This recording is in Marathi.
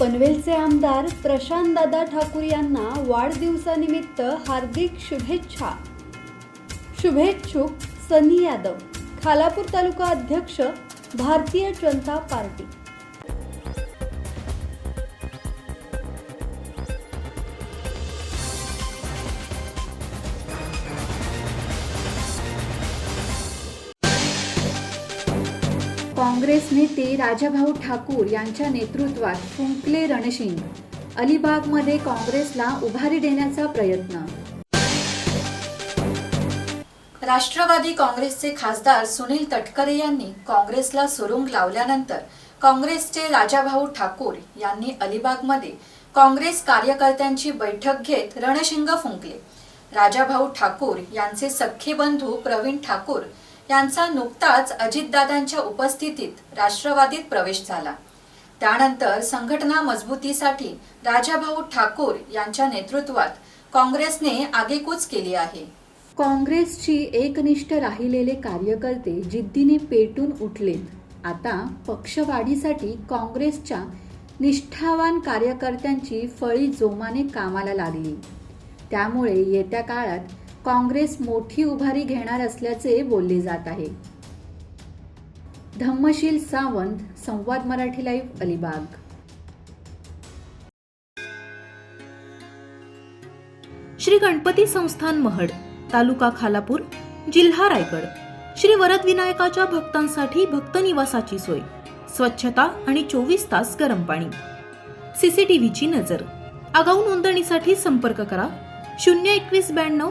पनवेलचे आमदार प्रशांतदादा ठाकूर यांना वाढदिवसानिमित्त हार्दिक शुभेच्छा. शुभेच्छुक सनी यादव खालापूर तालुका अध्यक्ष भारतीय जनता पार्टी. काँग्रेस नेते राजाभाऊ ठाकूर यांच्या नेतृत्वात फुंकले रणशिंग. अलिबागमध्ये काँग्रेसला उभारी देण्याचा प्रयत्न. राष्ट्रवादी काँग्रेसचे खासदार सुनील तटकरे यांनी काँग्रेसला सुरुंग लावल्यानंतर काँग्रेसचे राजाभाऊ ठाकूर यांनी अलिबागमध्ये काँग्रेस कार्यकर्त्यांची बैठक घेत रणशिंग फुंकले. राजाभाऊ ठाकूर यांचे सख्खे बंधू प्रवीण ठाकूर यांचा नुकताच अजितदादांच्या उपस्थितीत राष्ट्रवादीत प्रवेश झाला. त्यानंतर संघटना मजबूतीसाठी राजाभाऊ ठाकूर यांच्या नेतृत्वात काँग्रेसने आगेकूच केली आहे. काँग्रेसची एकनिष्ठ राहिलेले कार्यकर्ते जिद्दीने पेटून उठलेत आता पक्षवाढीसाठी काँग्रेसच्या निष्ठावान कार्यकर्त्यांची फळी जोमाने कामाला लागली. त्यामुळे येत्या काळात काँग्रेस मोठी उभारी घेणार असल्याचे बोलले जात आहे. धम्मशील सावंत संवाद मराठी लाईव्ह अलिबाग. श्री गणपती संस्थान महड तालुका खालापूर जिल्हा रायगड. श्री वरद विनायकाच्या भक्तांसाठी भक्त निवासाची सोय स्वच्छता आणि चोवीस तास गरम पाणी. सीसीटीव्हीची नजर. आगाऊ नोंदणीसाठी संपर्क करा शून्य एकवीस ब्याण्णव